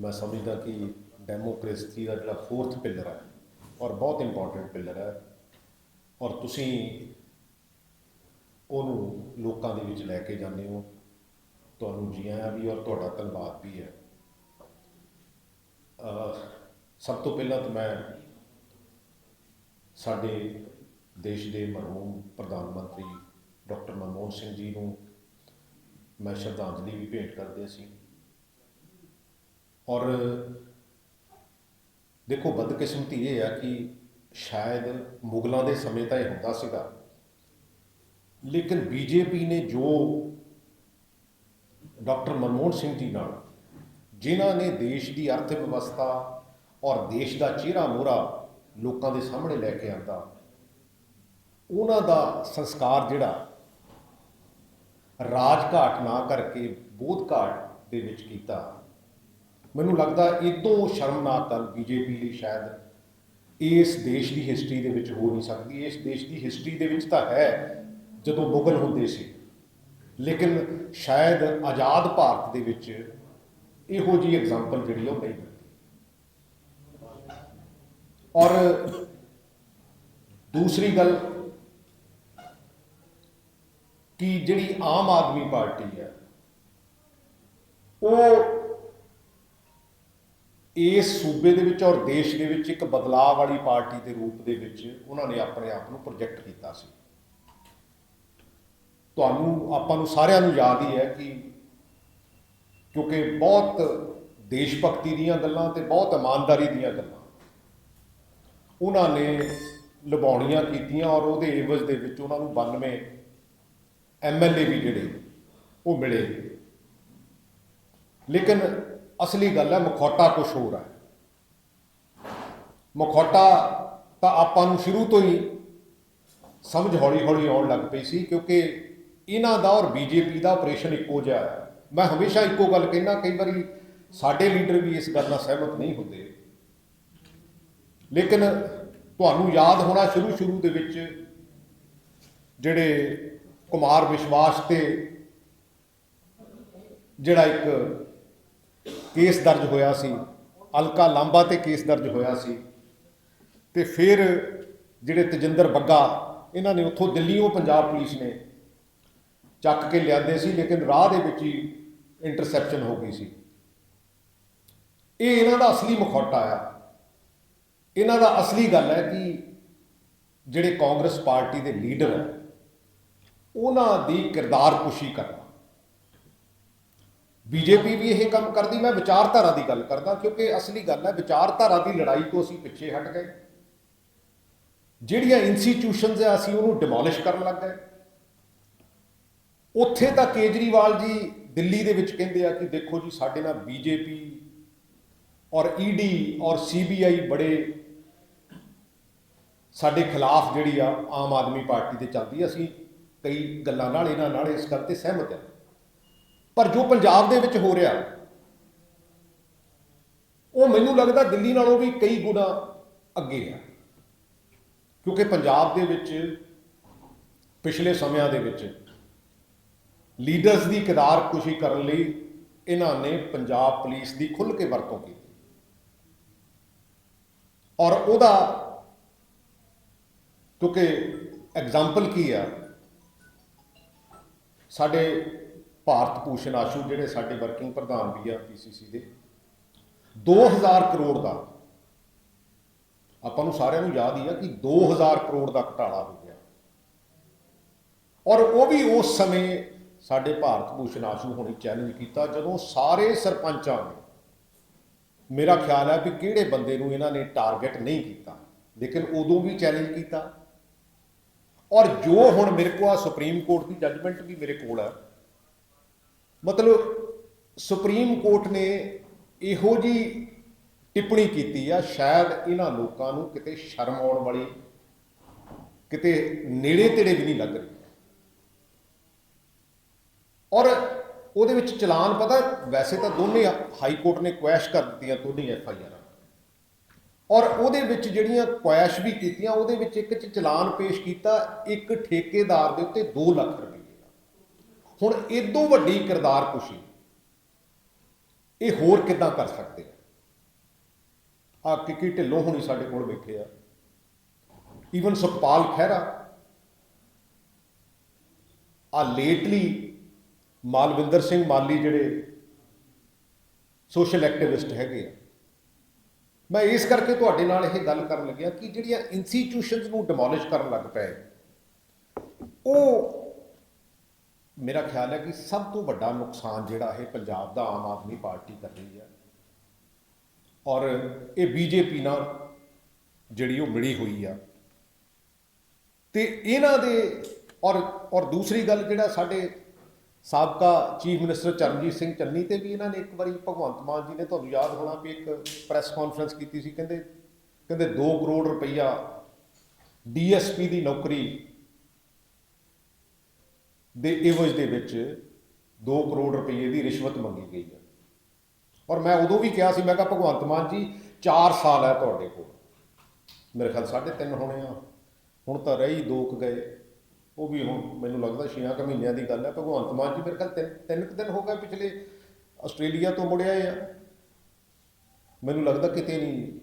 ਮੈਂ ਸਮਝਦਾ ਕਿ ਡੈਮੋਕ੍ਰੇਸੀ ਦਾ ਜਿਹੜਾ ਫੋਰਥ ਪਿਲਰ ਹੈ ਔਰ ਬਹੁਤ ਇੰਪੋਰਟੈਂਟ ਪਿਲਰ ਹੈ ਔਰ ਤੁਸੀਂ ਉਹਨੂੰ ਲੋਕਾਂ ਦੇ ਵਿੱਚ ਲੈ ਕੇ ਜਾਂਦੇ ਹੋ, ਤੁਹਾਨੂੰ ਜੀ ਆਇਆਂ ਵੀ ਔਰ ਤੁਹਾਡਾ ਧੰਨਵਾਦ ਵੀ ਹੈ। ਸਭ ਤੋਂ ਪਹਿਲਾਂ ਤਾਂ ਮੈਂ ਸਾਡੇ ਦੇਸ਼ ਦੇ ਮਰਹੂਮ ਪ੍ਰਧਾਨ ਮੰਤਰੀ ਡਾਕਟਰ ਮਨਮੋਹਨ ਸਿੰਘ ਜੀ ਨੂੰ ਮੈਂ ਸ਼ਰਧਾਂਜਲੀ ਵੀ ਭੇਟ ਕਰਦੇ ਸੀ। ਔਰ ਦੇਖੋ, ਬਦਕਿਸਮਤੀ ਇਹ ਆ ਕਿ ਸ਼ਾਇਦ ਮੁਗਲਾਂ ਦੇ ਸਮੇਂ ਤਾਂ ਇਹ ਹੁੰਦਾ ਸੀਗਾ। ਲੇਕਿਨ ਬੀਜੇਪੀ ਨੇ ਜੋ ਡਾਕਟਰ ਮਨਮੋਹਨ ਸਿੰਘ ਜੀ ਨਾਲ, ਜਿਨ੍ਹਾਂ ਨੇ ਦੇਸ਼ ਦੀ ਅਰਥ ਵਿਵਸਥਾ ਔਰ ਦੇਸ਼ ਦਾ ਚਿਹਰਾ ਮੋਹਰਾ ਲੋਕਾਂ ਦੇ ਸਾਹਮਣੇ ਲੈ ਕੇ ਆਂਦਾ, ਉਹਨਾਂ ਦਾ ਸੰਸਕਾਰ ਜਿਹੜਾ ਰਾਜਘਾਟ ਨਾ ਕਰਕੇ ਬੋਧਘਾਟ ਦੇ ਵਿੱਚ ਕੀਤਾ। ਮੈਨੂੰ ਲੱਗਦਾ ਇਹ ਤੋਂ ਸ਼ਰਮਨਾਕ ਗੱਲ ਬੀਜੇਪੀ ਲਈ ਸ਼ਾਇਦ ਇਸ ਦੇਸ਼ ਦੀ ਹਿਸਟਰੀ ਦੇ ਵਿੱਚ ਹੋ ਨਹੀਂ ਸਕਦੀ। ਇਸ ਦੇਸ਼ ਦੀ ਹਿਸਟਰੀ ਦੇ ਵਿੱਚ ਤਾਂ ਹੈ, ਜਦੋਂ ਮੁਗਲ ਹੁੰਦੇ ਸੀ। ਲੇਕਿਨ ਸ਼ਾਇਦ ਆਜ਼ਾਦ ਭਾਰਤ ਦੇ ਵਿੱਚ ਇਹੋ ਜੀ ਐਗਜ਼ਾਮਪਲ ਜਿਹੜੀ ਉਹ ਨਹੀਂ ਮਿਲਦੀ। ਔਰ ਦੂਸਰੀ ਗੱਲ ਕਿ ਜਿਹੜੀ ਆਮ ਆਦਮੀ ਪਾਰਟੀ ਹੈ, ਉਹ ਇਸ ਸੂਬੇ ਦੇ ਵਿੱਚ ਔਰ ਦੇਸ਼ ਦੇ ਵਿੱਚ ਇੱਕ ਬਦਲਾਅ ਵਾਲੀ ਪਾਰਟੀ ਦੇ ਰੂਪ ਦੇ ਵਿੱਚ ਉਹਨਾਂ ਨੇ ਆਪਣੇ ਆਪ ਨੂੰ ਪ੍ਰੋਜੈਕਟ ਕੀਤਾ ਸੀ। ਤੁਹਾਨੂੰ, ਆਪਾਂ ਨੂੰ ਸਾਰਿਆਂ ਨੂੰ ਯਾਦ ਹੀ ਹੈ ਕਿ ਕਿਉਂਕਿ ਬਹੁਤ ਦੇਸ਼ ਭਗਤੀ ਦੀਆਂ ਗੱਲਾਂ ਤੇ ਬਹੁਤ ਇਮਾਨਦਾਰੀ ਦੀਆਂ ਗੱਲਾਂ ਉਹਨਾਂ ਨੇ ਲੁਭਾਉਣੀਆਂ ਕੀਤੀਆਂ ਔਰ ਉਹਦੇ ਏਵਜ਼ ਦੇ ਵਿੱਚ ਉਹਨਾਂ ਨੂੰ 92 ਐਮਐਲਏ ਵੀ ਜਿਹੜੇ ਉਹ ਮਿਲੇ। ਲੇਕਿਨ ਅਸਲੀ ਗੱਲ ਹੈ, ਮਖੌਟਾ ਕੁਝ ਹੋਰ ਹੈ। ਮਖੌਟਾ ਤਾਂ ਆਪਾਂ ਨੂੰ ਸ਼ੁਰੂ ਤੋਂ ਹੀ ਸਮਝ ਹੌਲੀ ਹੌਲੀ ਆਉਣ ਲੱਗ ਪਈ ਸੀ, ਕਿਉਂਕਿ ਇਹਨਾਂ ਦਾ ਔਰ ਬੀਜੇਪੀ ਦਾ ਆਪਰੇਸ਼ਨ ਇੱਕੋ ਜਿਹਾ ਹੈ। ਮੈਂ ਹਮੇਸ਼ਾ ਇੱਕੋ ਗੱਲ ਕਹਿੰਦਾ, ਕਈ ਵਾਰੀ ਸਾਡੇ ਲੀਡਰ ਵੀ ਇਸ ਗੱਲ ਨਾਲ ਸਹਿਮਤ ਨਹੀਂ ਹੁੰਦੇ। ਲੇਕਿਨ ਤੁਹਾਨੂੰ ਯਾਦ ਹੋਣਾ ਸ਼ੁਰੂ ਸ਼ੁਰੂ ਦੇ ਵਿੱਚ ਜਿਹੜੇ ਕੁਮਾਰ ਵਿਸ਼ਵਾਸ ਤੇ ਜਿਹੜਾ ਇੱਕ ਕੇਸ ਦਰਜ ਹੋਇਆ ਸੀ, ਅਲਕਾ ਲਾਂਬਾ ਤੇ ਕੇਸ ਦਰਜ ਹੋਇਆ ਸੀ। ਤੇ ਫਿਰ ਜਿਹੜੇ ਤਜਿੰਦਰ ਬੱਗਾ, ਇਹਨਾਂ ਨੇ ਉੱਥੋਂ ਦਿੱਲੀੋਂ ਪੰਜਾਬ ਪੁਲਿਸ ਨੇ ਚੱਕ ਕੇ ਲਿਆਂਦੇ ਸੀ, ਲੇਕਿਨ ਰਾਹ ਦੇ ਵਿੱਚ ਹੀ ਇੰਟਰਸੈਪਸ਼ਨ ਹੋ ਗਈ ਸੀ। ਇਹ ਇਹਨਾਂ ਦਾ ਅਸਲੀ ਮੁਖੌਟਾ ਆ। ਇਹਨਾਂ ਦਾ ਅਸਲੀ ਗੱਲ ਹੈ ਕਿ ਜਿਹੜੇ ਕਾਂਗਰਸ ਪਾਰਟੀ ਦੇ ਲੀਡਰ ਹੈ ਉਹਨਾਂ ਦੀ ਕਿਰਦਾਰ ਕਿਰਦਾਰਕੁਸ਼ੀ ਕਰਨਾ। ਬੀਜੇਪੀ ਵੀ ਇਹ ਕੰਮ ਕਰਦੀ, ਮੈਂ ਵਿਚਾਰਧਾਰਾ ਦੀ ਗੱਲ ਕਰਦਾ, ਕਿਉਂਕਿ ਅਸਲੀ ਗੱਲ ਹੈ, ਵਿਚਾਰਧਾਰਾ ਦੀ ਲੜਾਈ ਤੋਂ ਅਸੀਂ ਪਿੱਛੇ ਹਟ ਗਏ। ਜਿਹੜੀਆਂ ਇੰਸਟੀਟਿਊਸ਼ਨਸ ਆ ਅਸੀਂ ਉਹਨੂੰ ਡਿਮੋਲਿਸ਼ ਕਰਨ ਲੱਗ ਗਏ। ਉੱਥੇ ਤਾਂ ਕੇਜਰੀਵਾਲ ਜੀ ਦਿੱਲੀ ਦੇ ਵਿੱਚ ਕਹਿੰਦੇ ਆ ਕਿ ਦੇਖੋ ਜੀ, ਸਾਡੇ ਨਾਲ ਬੀਜੇਪੀ ਔਰ ਈਡੀ ਔਰ ਸੀਬੀਆਈ ਬੜੇ ਸਾਡੇ ਖਿਲਾਫ ਜਿਹੜੀ ਆ ਆਮ ਆਦਮੀ ਪਾਰਟੀ ਤੇ ਚੱਲਦੀ ਅਸੀਂ ਕਈ ਗੱਲਾਂ ਨਾਲ, ਇਹਨਾਂ ਨਾਲ ਇਸ ਗੱਲ ਤੇ ਸਹਿਮਤ ਹਾਂ ਪਰ ਜੋ ਪੰਜਾਬ ਦੇ ਵਿੱਚ ਹੋ ਰਿਹਾ, ਉਹ ਮੈਨੂੰ ਲੱਗਦਾ ਦਿੱਲੀ ਨਾਲੋਂ ਵੀ ਕਈ ਗੁਣਾ ਅੱਗੇ ਆ। ਕਿਉਂਕਿ ਪੰਜਾਬ ਦੇ ਵਿੱਚ ਪਿਛਲੇ ਸਮਿਆਂ ਦੇ ਵਿੱਚ ਲੀਡਰਸ ਦੀ ਕਿਰਦਾਰ ਕੁਸ਼ੀ ਕਰਨ ਲਈ ਇਹਨਾਂ ਨੇ ਪੰਜਾਬ ਪੁਲਿਸ ਦੀ ਖੁੱਲ੍ਹ ਕੇ ਵਰਤੋਂ ਕੀਤੀ। ਔਰ ਉਹਦਾ ਕਿਉਂਕਿ ਐਗਜ਼ਾਮਪਲ ਕੀ ਆ, ਸਾਡੇ ਭਾਰਤ ਭੂਸ਼ਣ ਆਸ਼ੂ ਜਿਹੜੇ ਸਾਡੇ ਵਰਕਿੰਗ ਪ੍ਰਧਾਨ ਵੀ ਆ ਪੀਸੀਸੀ ਦੇ 2000 ਕਰੋੜ ਦਾ, ਆਪਾਂ ਨੂੰ ਸਾਰਿਆਂ ਨੂੰ ਯਾਦ ਹੀ ਆ ਕਿ 2000 ਕਰੋੜ ਦਾ ਘਟਾਲਾ ਹੋ ਗਿਆ। ਔਰ ਉਹ ਵੀ ਉਸ ਸਮੇਂ ਸਾਡੇ ਭਾਰਤ ਭੂਸ਼ਣ ਆਸ਼ੂ ਹੋਣੀ ਚੈਲੰਜ ਕੀਤਾ, ਜਦੋਂ ਸਾਰੇ ਸਰਪੰਚਾਂ ਨੇ, ਮੇਰਾ ਖਿਆਲ ਹੈ ਵੀ ਕਿਹੜੇ ਬੰਦੇ ਨੂੰ ਇਹਨਾਂ ਨੇ ਟਾਰਗੇਟ ਨਹੀਂ ਕੀਤਾ, ਲੇਕਿਨ ਉਦੋਂ ਵੀ ਚੈਲੰਜ ਕੀਤਾ। ਔਰ ਜੋ ਹੁਣ ਮੇਰੇ ਕੋਲ ਆ ਸੁਪਰੀਮ ਕੋਰਟ ਦੀ ਜੱਜਮੈਂਟ ਵੀ ਮੇਰੇ ਕੋਲ ਹੈ ਮਤਲਬ ਸੁਪਰੀਮ ਕੋਰਟ ਨੇ ਇਹੋ ਜੀ ਟਿੱਪਣੀ ਕੀਤੀ ਆ, ਸ਼ਾਇਦ ਇਹਨਾਂ ਲੋਕਾਂ ਨੂੰ ਕਿਤੇ ਸ਼ਰਮ ਆਉਣ ਵਾਲੀ, ਕਿਤੇ ਨੇੜੇ ਤੇੜੇ ਵੀ ਨਹੀਂ ਲੱਗ ਰਹੀ। ਔਰ ਉਹਦੇ ਵਿੱਚ ਚਲਾਨ ਪਤਾ, ਵੈਸੇ ਤਾਂ ਦੋਨੇ ਹਾਈ ਕੋਰਟ ਨੇ ਕੁਐਸ਼ ਕਰ ਦਿੱਤੀਆਂ ਦੋਨੇ ਐਫ ਆਈ ਆਰ। ਔਰ ਉਹਦੇ ਵਿੱਚ ਜਿਹੜੀਆਂ ਕੁਐਸ਼ ਵੀ ਕੀਤੀਆਂ, ਉਹਦੇ ਵਿੱਚ ਇੱਕ ਚ ਚਲਾਨ ਪੇਸ਼ ਕੀਤਾ, ਇੱਕ ਠੇਕੇਦਾਰ ਦੇ ਉੱਤੇ 2 ਲੱਖ ਰੁਪਏ। ਹੁਣ ਇਦੋਂ ਵੱਡੀ ਕਿਰਦਾਰ ਕੁਸ਼ੀ। ਇਹ ਹੋਰ ਕਿੱਦਾਂ ਕਰ ਸਕਦੇ ਆ? ਆ ਕਿੱਕੀ ਢਿੱਲੋਂ ਹੁਣੀ ਸਾਡੇ ਕੋਲ ਬੈਠੇ ਆ। ਈਵਨ ਸੁਖਪਾਲ ਖਹਿਰਾ। ਆ ਲੇਟਲੀ ਮਾਲਵਿੰਦਰ ਸਿੰਘ ਮਾਲੀ ਜਿਹੜੇ ਸੋਸ਼ਲ ਐਕਟਿਵਿਸਟ ਹੈਗੇ ਆ। ਮੈਂ ਇਸ ਕਰਕੇ ਤੁਹਾਡੇ ਨਾਲ ਇਹ ਗੱਲ ਕਰਨ ਲੱਗਿਆ ਕਿ ਜਿਹੜੀਆਂ ਇੰਸਟੀਟਿਊਸ਼ਨਸ ਨੂੰ ਡਿਮੋਲਿਸ਼ ਕਰਨ ਲੱਗ ਪਏ, ਉਹ ਮੇਰਾ ਖਿਆਲ ਹੈ ਕਿ ਸਭ ਤੋਂ ਵੱਡਾ ਨੁਕਸਾਨ ਜਿਹੜਾ ਹੈ ਪੰਜਾਬ ਦਾ ਆਮ ਆਦਮੀ ਪਾਰਟੀ ਕਰ ਰਹੀ ਹੈ। ਔਰ ਇਹ ਬੀਜੇਪੀ ਨਾਲ ਜਿਹੜੀ ਉਹ ਮਿਲੀ ਹੋਈ ਆ। ਤੇ ਇਹਨਾਂ ਦੇ ਔਰ ਔਰ ਦੂਸਰੀ ਗੱਲ ਜਿਹੜਾ ਸਾਡੇ ਸਾਬਕਾ ਚੀਫ ਮਿਨਿਸਟਰ ਚਰਨਜੀਤ ਸਿੰਘ ਚੰਨੀ ਤੇ ਵੀ ਇਹਨਾਂ ਨੇ ਇੱਕ ਵਾਰੀ ਭਗਵੰਤ ਮਾਨ ਜੀ ਨੇ, ਤੁਹਾਨੂੰ ਯਾਦ ਹੋਣਾ ਵੀ ਇੱਕ ਪ੍ਰੈਸ ਕਾਨਫਰੰਸ ਕੀਤੀ ਸੀ, ਕਹਿੰਦੇ ਕਹਿੰਦੇ 2 ਕਰੋੜ ਰੁਪਈਆ ਡੀਐਸਪੀ ਦੀ ਨੌਕਰੀ ਦੇ ਇਵਜ ਦੇ ਵਿੱਚ 2 ਕਰੋੜ ਰੁਪਏ ਦੀ ਰਿਸ਼ਵਤ ਮੰਗੀ ਗਈ ਹੈ। ਔਰ ਮੈਂ ਉਦੋਂ ਵੀ ਕਿਹਾ ਸੀ, ਮੈਂ ਕਿਹਾ, ਭਗਵੰਤ ਮਾਨ ਜੀ 4 ਸਾਲ ਹੈ ਤੁਹਾਡੇ ਕੋਲ। ਮੇਰੇ ਖਿਆਲ 3.5 ਹੋਣੇ ਆ। ਹੁਣ ਤਾਂ ਰਹੀ ਦੋ ਕੁ ਗਏ। ਉਹ ਵੀ ਹੁਣ ਮੈਨੂੰ ਲੱਗਦਾ 6 ਕੁ ਮਹੀਨਿਆਂ ਦੀ ਗੱਲ ਹੈ। ਭਗਵੰਤ ਮਾਨ ਜੀ ਮੇਰੇ ਖਿਆਲ ਤਿੰਨ ਤਿੰਨ ਕੁ ਦਿਨ ਹੋ ਗਏ ਪਿਛਲੇ ਆਸਟ੍ਰੇਲੀਆ ਤੋਂ ਮੁੜਿਆ ਆ। ਮੈਨੂੰ ਲੱਗਦਾ ਕਿਤੇ ਨਹੀਂ,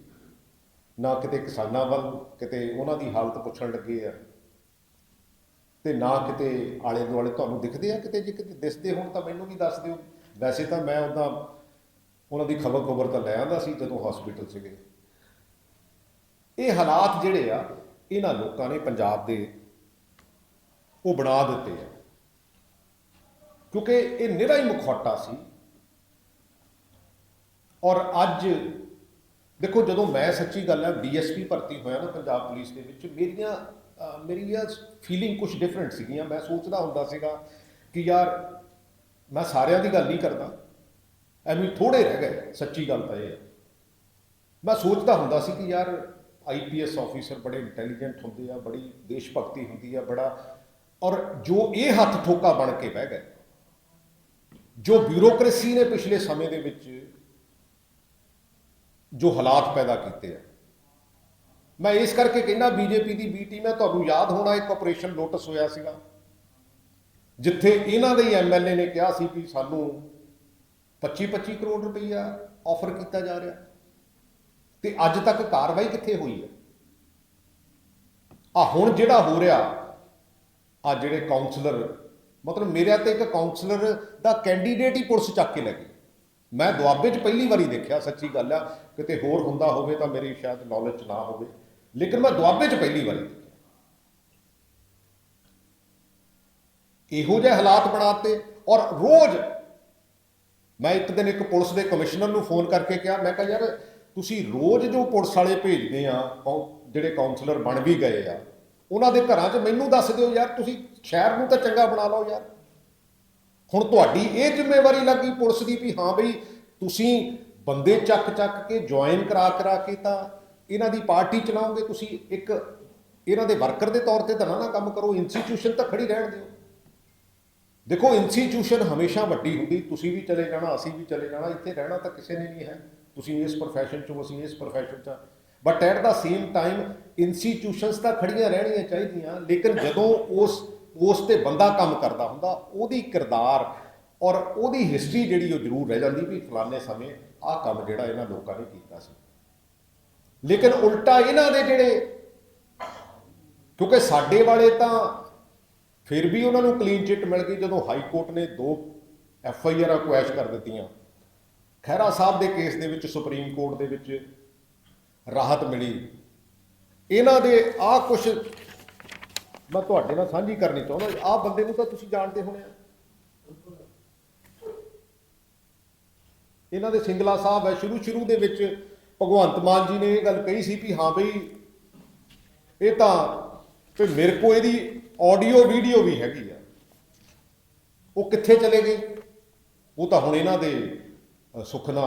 ਨਾ ਕਿਤੇ ਕਿਸਾਨਾਂ ਵੱਲ, ਕਿਤੇ ਉਹਨਾਂ ਦੀ ਹਾਲਤ ਪੁੱਛਣ ਲੱਗੇ ਆ। ਤੇ ਨਾ ਕਿਤੇ ਆਲੇ ਦੁਆਲੇ ਤੁਹਾਨੂੰ ਦਿਖਦੇ ਆ ਕਿਤੇ? ਜੇ ਕਿਤੇ ਦਿਸਦੇ ਹੋਣ ਤਾਂ ਮੈਨੂੰ ਵੀ ਦੱਸ ਦਿਓ। ਵੈਸੇ ਤਾਂ ਮੈਂ ਉਹਦਾ, ਉਹਨਾਂ ਦੀ ਖਬਰ ਖਬਰ ਤਾਂ ਲੈ ਆਂਦਾ ਸੀ ਜਦੋਂ ਹਸਪੀਟਲ ਸੀਗੇ ਇਹ ਹਾਲਾਤ ਜਿਹੜੇ ਆ, ਇਹਨਾਂ ਲੋਕਾਂ ਨੇ ਪੰਜਾਬ ਦੇ ਉਹ ਬਣਾ ਦਿੱਤੇ ਆ। ਕਿਉਂਕਿ ਇਹ ਨਿਹਰਾ ਹੀ ਮੁਖੌਟਾ ਸੀ। ਔਰ ਅੱਜ, ਦੇਖੋ ਜਦੋਂ ਮੈਂ ਸੱਚੀ ਗੱਲ ਹੈ ਡੀਐਸਪੀ ਭਰਤੀ ਹੋਇਆ ਨਾ ਪੰਜਾਬ ਪੁਲਿਸ ਦੇ ਵਿੱਚ, ਮੇਰੀਆਂ ਅਹ ਮੇਰੀਆਂ ਫੀਲਿੰਗ ਕੁਝ ਡਿਫਰੈਂਟ ਸੀਗੀਆਂ। ਮੈਂ ਸੋਚਦਾ ਹੁੰਦਾ ਸੀਗਾ ਕਿ ਯਾਰ ਮੈਂ ਸਾਰਿਆਂ ਦੀ ਗੱਲ ਨਹੀਂ ਕਰਦਾ। ਐਵੇਂ ਥੋੜੇ ਰਹਿ ਗਏ, ਸੱਚੀ ਗੱਲ ਤਾਂ ਇਹ ਹੈ ਮੈਂ ਸੋਚਦਾ ਹੁੰਦਾ ਸੀ ਕਿ ਯਾਰ ਆਈਪੀਐਸ ਆਫੀਸਰ ਬੜੇ ਇੰਟੈਲੀਜੈਂਟ ਹੁੰਦੇ ਆ, ਬੜੀ ਦੇਸ਼ ਭਗਤੀ ਹੁੰਦੀ ਆ, ਬੜਾ ਔਰ ਜੋ ਇਹ ਹੱਥ ਠੋਕਾ ਬਣ ਕੇ ਬਹਿ ਗਏ, ਜੋ ਬਿਊਰੋਕ੍ਰੇਸੀ ਨੇ ਪਿਛਲੇ ਸਮੇਂ ਦੇ ਵਿੱਚ ਜੋ ਹਾਲਾਤ ਪੈਦਾ ਕੀਤੇ ਆ ਮੈਂ ਇਸ ਕਰਕੇ ਕਹਿੰਦਾ ਬੀਜੇਪੀ ਦੀ ਬੀ ਟੀਮ ਹੈ, ਤੁਹਾਨੂੰ ਯਾਦ ਹੋਣਾ ਇੱਕ ਆਪਰੇਸ਼ਨ ਲੋਟਸ ਹੋਇਆ ਸੀਗਾ, ਜਿੱਥੇ ਇਹਨਾਂ ਦੇ ਹੀ ਐਮਐਲਏ ਨੇ ਕਿਹਾ ਸੀ ਕਿ ਸਾਨੂੰ 25-25 ਕਰੋੜ ਰੁਪਈਆ ਆਫਰ ਕੀਤਾ ਜਾ ਰਿਹਾ। ਤੇ ਅੱਜ ਤੱਕ ਕਾਰਵਾਈ ਕਿੱਥੇ ਹੋਈ ਹੈ? ਆ ਹੁਣ ਜਿਹੜਾ ਹੋ ਰਿਹਾ ਆ ਜਿਹੜੇ ਕਾਉਂਸਲਰ ਮਤਲਬ ਮੇਰੇ ਤੇ ਇੱਕ ਕਾਉਂਸਲਰ ਦਾ ਕੈਂਡੀਡੇਟ ਹੀ ਪੁਲਿਸ ਚੱਕ ਕੇ ਲੈ ਗਈ। ਮੈਂ ਦੁਆਬੇ 'ਚ ਪਹਿਲੀ ਵਾਰੀ ਦੇਖਿਆ, ਸੱਚੀ ਗੱਲ ਆ, ਕਿਤੇ ਹੋਰ ਹੁੰਦਾ ਹੋਵੇ ਤਾਂ ਮੇਰੀ ਸ਼ਾਇਦ ਨੌਲੇਜ ਨਾ ਹੋਵੇ। ਲੇਕਿਨ ਮੈਂ ਦੁਆਬੇ 'ਚ ਪਹਿਲੀ ਵਾਰੀ। ਇਹੋ ਜਿਹੇ ਹਾਲਾਤ ਬਣਾਤੇ ਔਰ ਰੋਜ਼ ਮੈਂ ਇੱਕ ਦਿਨ ਇੱਕ ਪੁਲਿਸ ਦੇ ਕਮਿਸ਼ਨਰ ਨੂੰ ਫੋਨ ਕਰਕੇ ਕਿਹਾ, ਮੈਂ ਕਿਹਾ, ਯਾਰ, ਤੁਸੀਂ ਰੋਜ਼ ਜੋ ਪੁਲਿਸ ਵਾਲੇ ਭੇਜਦੇ ਆ, ਕੌ- ਜਿਹੜੇ ਕਾਉਂਸਲਰ ਬਣ ਵੀ ਗਏ ਆ, ਉਹਨਾਂ ਦੇ ਘਰਾਂ 'ਚ ਮੈਨੂੰ ਦੱਸ ਦਿਓ ਯਾਰ, ਤੁਸੀਂ ਸ਼ਹਿਰ ਨੂੰ ਤਾਂ ਚੰਗਾ ਬਣਾ ਲਓ ਯਾਰ। ਹੁਣ ਤੁਹਾਡੀ ਇਹ ਜ਼ਿੰਮੇਵਾਰੀ ਲੱਗੀ ਪੁਲਿਸ ਦੀ ਵੀ ਹਾਂ ਬਈ ਤੁਸੀਂ ਬੰਦੇ ਚੱਕ ਚੱਕ ਕੇ ਜੁਆਇਨ ਕਰਾ ਕਰਾ ਕੇ ਤਾਂ ਇਹਨਾਂ ਦੀ ਪਾਰਟੀ ਚਲਾਓਗੇ ਤੁਸੀਂ ਇੱਕ, ਇਹਨਾਂ ਦੇ ਵਰਕਰ ਦੇ ਤੌਰ ਤੇ ਤਾਂ ਨਾ ਕੰਮ ਕਰੋ ਇੰਸਟੀਟਿਊਸ਼ਨ ਤਾਂ ਖੜੀ ਰਹਿਣ ਦਿਓ। ਦੇਖੋ ਇੰਸਟੀਟਿਊਸ਼ਨ ਹਮੇਸ਼ਾ ਵੱਡੀ ਹੁੰਦੀ, ਤੁਸੀਂ ਵੀ ਚਲੇ ਜਾਣਾ, ਅਸੀਂ ਵੀ ਚਲੇ ਜਾਣਾ, ਇੱਥੇ ਰਹਿਣਾ ਤਾਂ ਕਿਸੇ ਨੇ ਨਹੀਂ ਹੈ। ਤੁਸੀਂ ਇਸ profession ਚੋਂ, ਅਸੀਂ ਇਸ profession ਚ। But at the same time institutions ਤਾਂ ਖੜੀਆਂ ਰਹਿਣੀਆਂ ਚਾਹੀਦੀਆਂ, ਲੇਕਿਨ ਜਦੋਂ ਉਸ ਉਸ ਤੇ ਬੰਦਾ ਕੰਮ ਕਰਦਾ ਹੁੰਦਾ, ਉਹਦੀ ਕਿਰਦਾਰ ਔਰ ਉਹਦੀ ਹਿਸਟਰੀ ਜਿਹੜੀ ਉਹ ਜ਼ਰੂਰ ਰਹਿ ਜਾਂਦੀ ਵੀ ਫਲਾਣੇ ਸਮੇਂ ਆਹ ਕੰਮ ਜਿਹੜਾ ਇਹਨਾਂ ਲੋਕਾਂ ਨੇ ਕੀਤਾ ਸੀ। ਲੇਕਿਨ ਉਲਟਾ ਇਹਨਾਂ ਦੇ ਜਿਹੜੇ, ਕਿਉਂਕਿ ਸਾਡੇ ਵਾਲੇ ਤਾਂ ਫਿਰ ਵੀ ਉਹਨਾਂ ਨੂੰ ਕਲੀਨ ਚਿੱਟ ਮਿਲ ਗਈ ਜਦੋਂ ਹਾਈ ਕੋਰਟ ਨੇ ਦੋ ਐਫ ਆਈ ਆਰਾਂ ਕੁਐਸ਼ ਕਰ ਦਿੱਤੀਆਂ। ਖਹਿਰਾ ਸਾਹਿਬ ਦੇ ਕੇਸ ਦੇ ਵਿੱਚ ਸੁਪਰੀਮ ਕੋਰਟ ਦੇ ਵਿੱਚ ਰਾਹਤ ਮਿਲੀ। ਇਹਨਾਂ ਦੇ ਆਹ ਕੁਝ ਮੈਂ ਤੁਹਾਡੇ ਨਾਲ ਸਾਂਝੀ ਕਰਨੀ ਚਾਹੁੰਦਾ, ਆਹ ਬੰਦੇ ਨੂੰ ਤਾਂ ਤੁਸੀਂ ਜਾਣਦੇ ਹੋਣੇ ਆ। ਇਹਨਾਂ ਦੇ ਸਿੰਗਲਾ ਸਾਹਿਬ ਹੈ ਸ਼ੁਰੂ ਸ਼ੁਰੂ ਦੇ ਵਿੱਚ ਭਗਵੰਤ ਮਾਨ ਜੀ ਨੇ ਇਹ ਗੱਲ ਕਹੀ ਸੀ ਵੀ ਹਾਂ ਬਈ, ਇਹ ਤਾਂ ਤੇ ਮੇਰੇ ਕੋ ਇਹਦੀ ਆਡੀਓ ਵੀਡੀਓ ਵੀ ਹੈਗੀ ਆ। ਉਹ ਕਿੱਥੇ ਚਲੇ ਗਏ? ਉਹ ਤਾਂ ਹੁਣ ਇਹਨਾਂ ਦੇ ਸੁਖਨਾ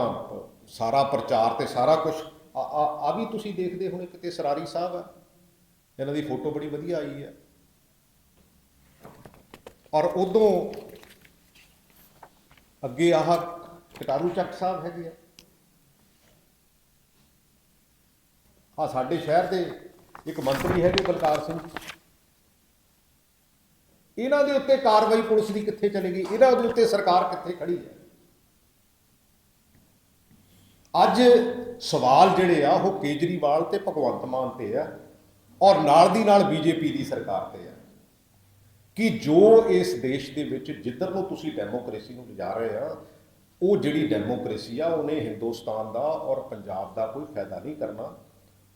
ਸਾਰਾ ਪ੍ਰਚਾਰ ਤੇ ਸਾਰਾ ਕੁਝ ਆ, ਆ- ਆ ਵੀ ਤੁਸੀਂ ਦੇਖਦੇ ਹੋਣੇ ਕਿਤੇ ਸਰਾਰੀ ਸਾਹਿਬ ਆ। ਇਹਨਾਂ ਦੀ ਫੋਟੋ ਬੜੀ ਵਧੀਆ ਆਈ ਹੈ ਔਰ ਉਦੋਂ ਅੱਗੇ ਆਹ ਕਟਾਰੂ ਚੱਕ ਸਾਹਿਬ ਹੈਗੇ ਆ। ਆ ਸਾਡੇ ਸ਼ਹਿਰ ਦੇ ਇੱਕ ਮੰਤਰੀ ਹੈਗੇ ਬਲਕਾਰ ਸਿੰਘ। ਇਹਨਾਂ ਦੇ ਉੱਤੇ ਕਾਰਵਾਈ ਪੁਲਿਸ ਦੀ ਕਿੱਥੇ ਚਲੇਗੀ? ਇਹਨਾਂ ਦੇ ਉੱਤੇ ਸਰਕਾਰ ਕਿੱਥੇ ਖੜੀ ਹੈ? ਅੱਜ ਸਵਾਲ ਜਿਹੜੇ ਆ, ਉਹ ਕੇਜਰੀਵਾਲ ਤੇ ਭਗਵੰਤ ਮਾਨ ਤੇ ਆ ਔਰ ਨਾਲ ਦੀ ਨਾਲ ਬੀਜੇਪੀ ਦੀ ਸਰਕਾਰ ਤੇ ਆ। ਕਿ ਜੋ ਇਸ ਦੇਸ਼ ਦੇ ਵਿੱਚ ਜਿੱਧਰ ਨੂੰ ਤੁਸੀਂ ਡੈਮੋਕ੍ਰੇਸੀ ਨੂੰ ਲਿਜਾ ਰਹੇ ਆ, ਉਹ ਜਿਹੜੀ ਡੈਮੋਕ੍ਰੇਸੀ ਆ, ਉਹਨੇ ਹਿੰਦੁਸਤਾਨ ਦਾ ਔਰ ਪੰਜਾਬ ਦਾ ਕੋਈ ਫਾਇਦਾ ਨਹੀਂ ਕਰਨਾ।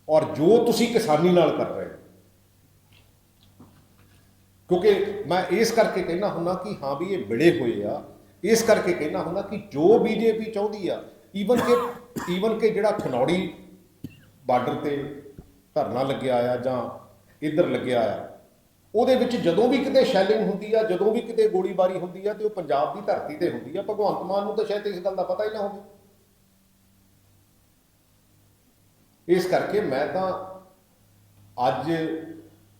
ਔਰ ਜੋ ਤੁਸੀਂ ਕਿਸਾਨੀ ਨਾਲ ਕਰ ਰਹੇ ਹੋ। ਕਿਉਂਕਿ ਮੈਂ ਇਸ ਕਰਕੇ ਕਹਿਣਾ ਹੁੰਦਾ ਕਿ ਹਾਂ ਵੀ ਇਹ ਵਿੜੇ ਹੋਏ ਆ। ਇਸ ਕਰਕੇ ਕਹਿਣਾ ਹੁੰਦਾ ਕਿ ਜੋ ਬੀਜੇਪੀ ਚਾਹੁੰਦੀ ਆ ਈਵਨ ਕਿ ਈਵਨ ਕਿ ਜਿਹੜਾ ਖਨੌੜੀ ਬਾਰਡਰ ਤੇ ਧਰਨਾ ਲੱਗਿਆ ਆ ਜਾਂ ਇੱਧਰ ਲੱਗਿਆ ਆ, ਉਹਦੇ ਵਿੱਚ ਜਦੋਂ ਵੀ ਕਿਤੇ ਸ਼ੈਲਿੰਗ ਹੁੰਦੀ ਆ, ਜਦੋਂ ਵੀ ਕਿਤੇ ਗੋਲੀਬਾਰੀ ਹੁੰਦੀ ਆ ਤੇ ਉਹ ਪੰਜਾਬ ਦੀ ਧਰਤੀ ਤੇ ਹੁੰਦੀ ਆ, ਭਗਵੰਤ ਮਾਨ ਨੂੰ ਤਾਂ ਸ਼ਾਇਦ ਇਸ ਗੱਲ ਦਾ ਪਤਾ ਹੀ ਨਾ ਹੋਵੇ। ਇਸ ਕਰਕੇ ਮੈਂ ਤਾਂ ਅੱਜ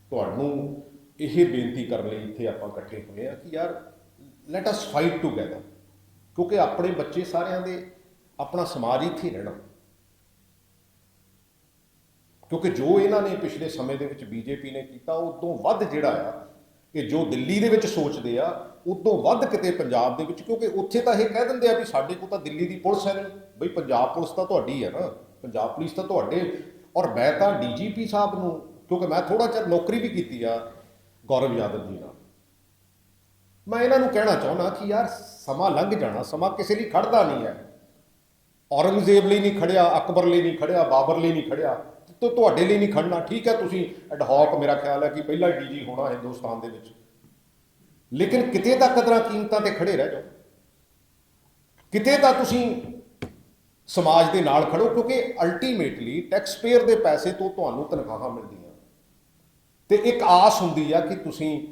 ਤੁਹਾਨੂੰ ਇਹ ਬੇਨਤੀ ਕਰਨ ਲਈ ਇੱਥੇ ਆਪਾਂ ਇਕੱਠੇ ਹੋਏ ਆ ਕਿ ਯਾਰ ਲੈਟ ਅਸ ਫਾਈਟ ਟੂਗੇਦਰ ਕਿਉਂਕਿ ਆਪਣੇ ਬੱਚੇ ਸਾਰਿਆਂ ਦੇ ਆਪਣਾ ਸਮਾਜ ਇੱਥੇ ਰਹਿਣਾ। ਕਿਉਂਕਿ ਜੋ ਇਹਨਾਂ ਨੇ ਪਿਛਲੇ ਸਮੇਂ ਦੇ ਵਿੱਚ ਬੀਜੇਪੀ ਨੇ ਕੀਤਾ, ਉਦੋਂ ਵੱਧ ਜਿਹੜਾ ਆ, ਕਿ ਜੋ ਦਿੱਲੀ ਦੇ ਵਿੱਚ ਸੋਚਦੇ ਆ, ਉਦੋਂ ਵੱਧ ਕਿਤੇ ਪੰਜਾਬ ਦੇ ਵਿੱਚ, ਕਿਉਂਕਿ ਉੱਥੇ ਤਾਂ ਇਹ ਕਹਿ ਦਿੰਦੇ ਆ ਵੀ ਸਾਡੇ ਕੋਲ ਤਾਂ ਦਿੱਲੀ ਦੀ ਪੁਲਿਸ ਹੈ ਨਹੀਂ। ਬਈ ਪੰਜਾਬ ਪੁਲਿਸ ਤਾਂ ਤੁਹਾਡੀ ਹੈ ਨਾ। ਪੰਜਾਬ ਪੁਲਿਸ ਤਾਂ ਤੁਹਾਡੇ ਔਰ ਮੈਂ ਤਾਂ ਡੀਜੀਪੀ ਸਾਹਿਬ ਨੂੰ, ਕਿਉਂਕਿ ਮੈਂ ਥੋੜਾ ਚਿਰ ਨੌਕਰੀ ਵੀ ਕੀਤੀ ਆ ਗੌਰਵ ਯਾਦਵ ਜੀ ਨਾਲ। ਮੈਂ ਇਹਨਾਂ ਨੂੰ ਕਹਿਣਾ ਚਾਹੁੰਦਾ ਕਿ ਯਾਰ ਸਮਾਂ ਲੰਘ ਜਾਣਾ, ਸਮਾਂ ਕਿਸੇ ਲਈ ਖੜਦਾ ਨਹੀਂ ਹੈ। ਔਰੰਗਜ਼ੇਬ ਲਈ ਨਹੀਂ ਖੜਿਆ, ਅਕਬਰ ਲਈ ਨਹੀਂ ਖੜਿਆ, ਬਾਬਰ ਲਈ ਨਹੀਂ ਖੜਿਆ, ਤੇ ਤੁਹਾਡੇ ਲਈ ਨਹੀਂ ਖੜਨਾ। ਠੀਕ ਹੈ, ਤੁਸੀਂ ਐਡਹੌਕ ਮੇਰਾ ਖਿਆਲ ਹੈ ਕਿ ਪਹਿਲਾ ਡੀਜੀ ਹੋਣਾ ਹਿੰਦੁਸਤਾਨ ਦੇ ਵਿੱਚ। ਲੇਕਿਨ ਕਿਤੇ ਤਾਂ ਕਦਰਾਂ ਕੀਮਤਾਂ ਤੇ ਖੜੇ ਰਹਿ ਜਾਓ। ਕਿਤੇ ਤਾਂ ਤੁਸੀਂ ਸਮਾਜ ਦੇ ਨਾਲ ਖੜੋ, ਕਿਉਂਕਿ ਅਲਟੀਮੇਟਲੀ ਟੈਕਸ ਪੇਅਰ ਦੇ ਪੈਸੇ ਤੋਂ ਤੁਹਾਨੂੰ ਤਨਖਾਹਾਂ ਮਿਲਦੀਆਂ। ਤੇ ਇੱਕ ਆਸ ਹੁੰਦੀ ਆ ਕਿ ਤੁਸੀਂ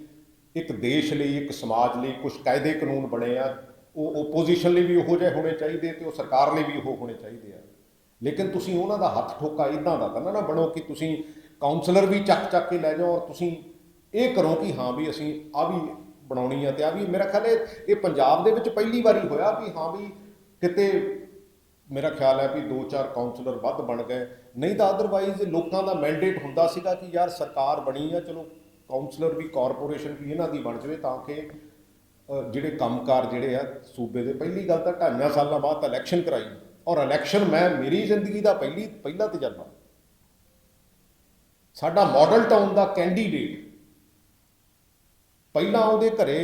ਇੱਕ ਦੇਸ਼ ਲਈ, ਇੱਕ ਸਮਾਜ ਲਈ ਕੁਝ ਕਾਇਦੇ ਕਾਨੂੰਨ ਬਣੇ ਆ। ਉਹ ਓਪੋਜੀਸ਼ਨ ਲਈ ਵੀ ਉਹੋ ਜਿਹੇ ਹੋਣੇ ਚਾਹੀਦੇ ਤੇ ਉਹ ਸਰਕਾਰ ਲਈ ਵੀ ਉਹ ਹੋਣੇ ਚਾਹੀਦੇ ਆ। ਲੇਕਿਨ ਤੁਸੀਂ ਉਹਨਾਂ ਦਾ ਹੱਥ ਠੋਕਾ ਇਦਾਂ ਦਾ ਤਾਂ ਨਾ ਬਣੋ ਕਿ ਤੁਸੀਂ ਕਾਉਂਸਲਰ ਵੀ ਚੱਕ ਚੱਕ ਕੇ ਲੈ ਜਾਓ ਔਰ ਤੁਸੀਂ ਇਹ ਕਰੋ ਕਿ ਹਾਂ ਵੀ ਅਸੀਂ ਆ ਵੀ ਬਣਾਉਣੀ ਆ ਤੇ ਆ ਵੀ, ਮੇਰਾ ਖਿਆਲ ਹੈ ਇਹ ਪੰਜਾਬ ਦੇ ਵਿੱਚ ਪਹਿਲੀ ਵਾਰੀ ਹੋਇਆ ਵੀ ਹਾਂ ਵੀ ਕਿਤੇ ਮੇਰਾ ਖਿਆਲ ਹੈ ਵੀ ਦੋ ਚਾਰ ਕਾਉਂਸਲਰ ਵੱਧ ਬਣ ਗਏ। ਨਹੀਂ ਤਾਂ ਅਦਰਵਾਈਜ਼ ਲੋਕਾਂ ਦਾ ਮੈਂਡੇਟ ਹੁੰਦਾ ਸੀਗਾ ਕਿ ਯਾਰ ਸਰਕਾਰ ਬਣੀ ਆ ਚਲੋ ਕਾਉਂਸਲਰ ਵੀ ਕਾਰਪੋਰੇਸ਼ਨ ਵੀ ਇਹਨਾਂ ਦੀ ਬਣ ਜਾਵੇ ਤਾਂ ਕਿ ਅ, ਜਿਹੜੇ ਕੰਮਕਾਰ ਜਿਹੜੇ ਆ ਸੂਬੇ ਦੇ ਪਹਿਲੀ ਗੱਲ ਤਾਂ ਢਾਈਆਂ ਸਾਲਾਂ ਬਾਅਦ ਤਾਂ ਇਲੈਕਸ਼ਨ ਕਰਾਈ। ਔਰ ਇਲੈਕਸ਼ਨ ਮੈਂ ਮੇਰੀ ਜ਼ਿੰਦਗੀ ਦਾ ਪਹਿਲੀ ਪਹਿਲਾ ਤਜਰਬਾ। ਸਾਡਾ ਮਾਡਲ ਟਾਊਨ ਦਾ ਕੈਂਡੀਡੇਟ ਪਹਿਲਾਂ ਉਹਦੇ ਘਰੇ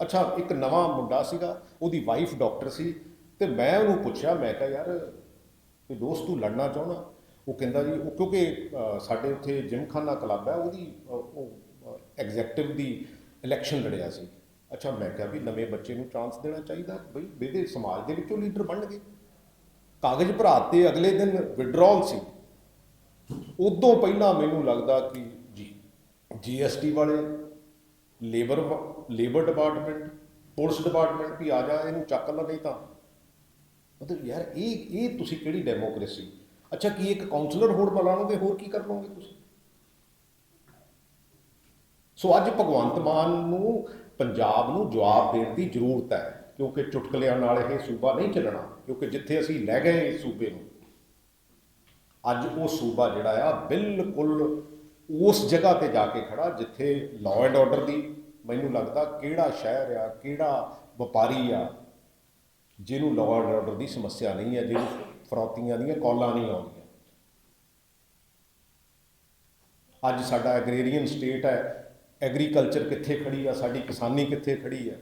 ਅੱਛਾ ਇੱਕ ਨਵਾਂ ਮੁੰਡਾ ਸੀਗਾ ਉਹਦੀ ਵਾਈਫ ਡਾਕਟਰ ਸੀ। ਤੇ ਮੈਂ ਉਹਨੂੰ ਪੁੱਛਿਆ ਮੈਂ ਕਿਹਾ ਯਾਰ ਵੀ ਦੋਸਤ ਤੂੰ ਲੜਨਾ ਚਾਹੁੰਦਾ? ਉਹ ਕਹਿੰਦਾ ਜੀ ਉਹ ਕਿਉਂਕਿ ਅ, ਸਾਡੇ ਉੱਥੇ ਜਿਮਖਾਨਾ ਕਲੱਬ ਹੈ ਉਹਦੀ ਅ, ਉਹ ਐਗਜ਼ੈਕਟਿਵ ਦੀ ਇਲੈਕਸ਼ਨ ਲੜਿਆ ਸੀ। ਅੱਛਾ ਮੈਂ ਕਿਹਾ ਵੀ ਨਵੇਂ ਬੱਚੇ ਨੂੰ ਚਾਂਸ ਦੇਣਾ ਚਾਹੀਦਾ ਬਈ ਬੇਦੇ ਸਮਾਜ ਦੇ ਵਿੱਚੋਂ ਲੀਡਰ ਬਣਨਗੇ। ਕਾਗਜ਼ ਭਰਾ ਤੇ ਅਗਲੇ ਦਿਨ ਵਿਡਰਾਅਲ ਸੀ। ਉਦੋਂ ਪਹਿਲਾਂ ਮੈਨੂੰ ਲੱਗਦਾ ਕਿ ਜੀ ਜੀਐਸਟੀ ਵਾਲੇ labour labour department police department ਵੀ ਆ ਜਾ ਇਹਨੂੰ ਚੱਕ ਲੈ ਨਹੀਂ ਤਾਂ। ਮਤਲਬ ਯਾਰ ਇਹ ਇਹ ਤੁਸੀਂ ਕਿਹੜੀ ਡੈਮੋਕ੍ਰੇਸੀ ਅੱਛਾ, ਕੀ ਇੱਕ ਕਾਉਂਸਲਰ ਹੋਰ ਬਣਾ ਹੋਰ ਕੀ ਕਰ ਲਓਗੇ ਤੁਸੀਂ? ਸੋ ਅੱਜ ਭਗਵੰਤ ਮਾਨ ਨੂੰ, ਪੰਜਾਬ ਨੂੰ ਜਵਾਬ ਦੇਣ ਦੀ ਜ਼ਰੂਰਤ ਹੈ, ਕਿਉਂਕਿ ਚੁਟਕਲਿਆਂ ਨਾਲ ਇਹ ਸੂਬਾ ਨਹੀਂ ਚੱਲਣਾ, ਕਿਉਂਕਿ ਜਿੱਥੇ ਅਸੀਂ ਲੈ ਗਏ ਇਸ ਸੂਬੇ ਨੂੰ, ਅੱਜ ਉਹ ਸੂਬਾ ਜਿਹੜਾ ਆ, ਬਿਲਕੁਲ ਉਸ ਜਗ੍ਹਾ ਤੇ ਜਾ ਕੇ ਖੜਾ, ਜਿੱਥੇ ਲਾਅ ਐਂਡ ਆਰਡਰ ਦੀ ਮੈਨੂੰ ਲੱਗਦਾ ਕਿਹੜਾ ਸ਼ਹਿਰ ਆ, ਕਿਹੜਾ ਵਪਾਰੀ ਆ ਜਿਹਨੂੰ ਲਾਅ ਐਂਡ ਆਰਡਰ ਦੀ ਸਮੱਸਿਆ ਨਹੀਂ ਹੈ, ਜਿਹਨੂੰ ਫਰੌਤੀਆਂ ਦੀਆਂ ਕਾਲਾਂ ਨਹੀਂ ਆਉਂਦੀਆਂ। ਅੱਜ ਸਾਡਾ ਐਗਰੀਰੀਅਨ ਸਟੇਟ ਹੈ ਐਗਰੀਕਲਚਰ ਕਿੱਥੇ ਖੜੀ ਆ, ਸਾਡੀ ਕਿਸਾਨੀ ਕਿੱਥੇ ਖੜੀ ਆ?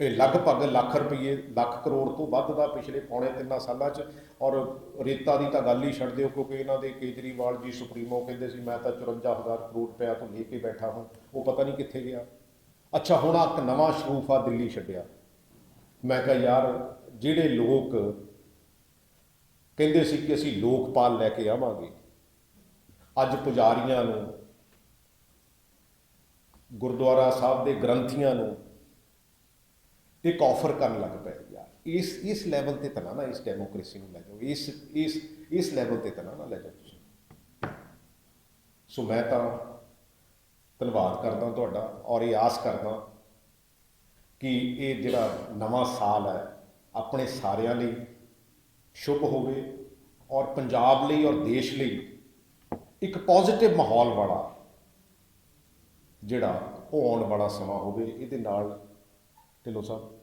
ਇਹ ਲਗਭਗ ਲੱਖ ਰੁਪਏ ਲੱਖ ਕਰੋੜ ਤੋਂ ਵੱਧ ਦਾ ਪਿਛਲੇ ਪੌਣੇ ਤਿੰਨਾਂ ਸਾਲਾਂ 'ਚ, ਔਰ ਰੇਤਾ ਦੀ ਤਾਂ ਗੱਲ ਹੀ ਛੱਡ ਦਿਓ, ਕਿਉਂਕਿ ਇਹਨਾਂ ਦੇ ਕੇਜਰੀਵਾਲ ਜੀ ਸੁਪਰੀਮੋ ਕਹਿੰਦੇ ਸੀ, ਮੈਂ ਤਾਂ 54000 ਕਰੋੜ ਰੁਪਇਆ ਤੋਂ ਲੈ ਕੇ ਬੈਠਾ ਹਾਂ, ਉਹ ਪਤਾ ਨਹੀਂ ਕਿੱਥੇ ਗਿਆ। ਅੱਛਾ, ਹੁਣ ਆ ਇੱਕ ਨਵਾਂ ਸ਼ਰੂਫਾ ਦਿੱਲੀ ਛੱਡਿਆ। ਮੈਂ ਕਿਹਾ, ਯਾਰ, ਜਿਹੜੇ ਲੋਕ ਕਹਿੰਦੇ ਸੀ ਕਿ ਅਸੀਂ ਲੋਕਪਾਲ ਲੈ ਕੇ ਆਵਾਂਗੇ, ਅੱਜ ਪੁਜਾਰੀਆਂ ਨੂੰ, ਗੁਰਦੁਆਰਾ ਸਾਹਿਬ ਦੇ ਗ੍ਰੰਥੀਆਂ ਨੂੰ ਇੱਕ ਆਫਰ ਕਰਨ ਲੱਗ ਪਏ, ਯਾਰ। ਇਸ ਇਸ ਲੈਵਲ ਤੇ ਤਾਂ ਨਾ ਇਸ ਡੈਮੋਕ੍ਰੇਸੀ ਨੂੰ ਲੈ ਜਾਓ। ਇਸ ਇਸ ਇਸ ਲੈਵਲ ਤੇ ਤਾਂ ਨਾ ਲੈ ਜਾਓ ਤੁਸੀਂ। ਸੋ ਮੈਂ ਤਾਂ ਧੰਨਵਾਦ ਕਰਦਾ ਤੁਹਾਡਾ ਔਰ ਇਹ ਆਸ ਕਰਦਾ ਕਿ ਇਹ ਜਿਹੜਾ ਨਵਾਂ ਸਾਲ ਹੈ, ਆਪਣੇ ਸਾਰਿਆਂ ਲਈ ਸ਼ੁਭ ਹੋਵੇ ਔਰ ਪੰਜਾਬ ਲਈ ਔਰ ਦੇਸ਼ ਲਈ ਇੱਕ ਪੋਜ਼ਿਟਿਵ ਮਾਹੌਲ ਵਾਲਾ ਜਿਹੜਾ ਉਹ ਆਉਣ ਵਾਲਾ ਸਮਾਂ ਹੋਵੇ। ਇਹਦੇ ਨਾਲ ਢਿੱਲੋਂ ਸਾਹਿਬ।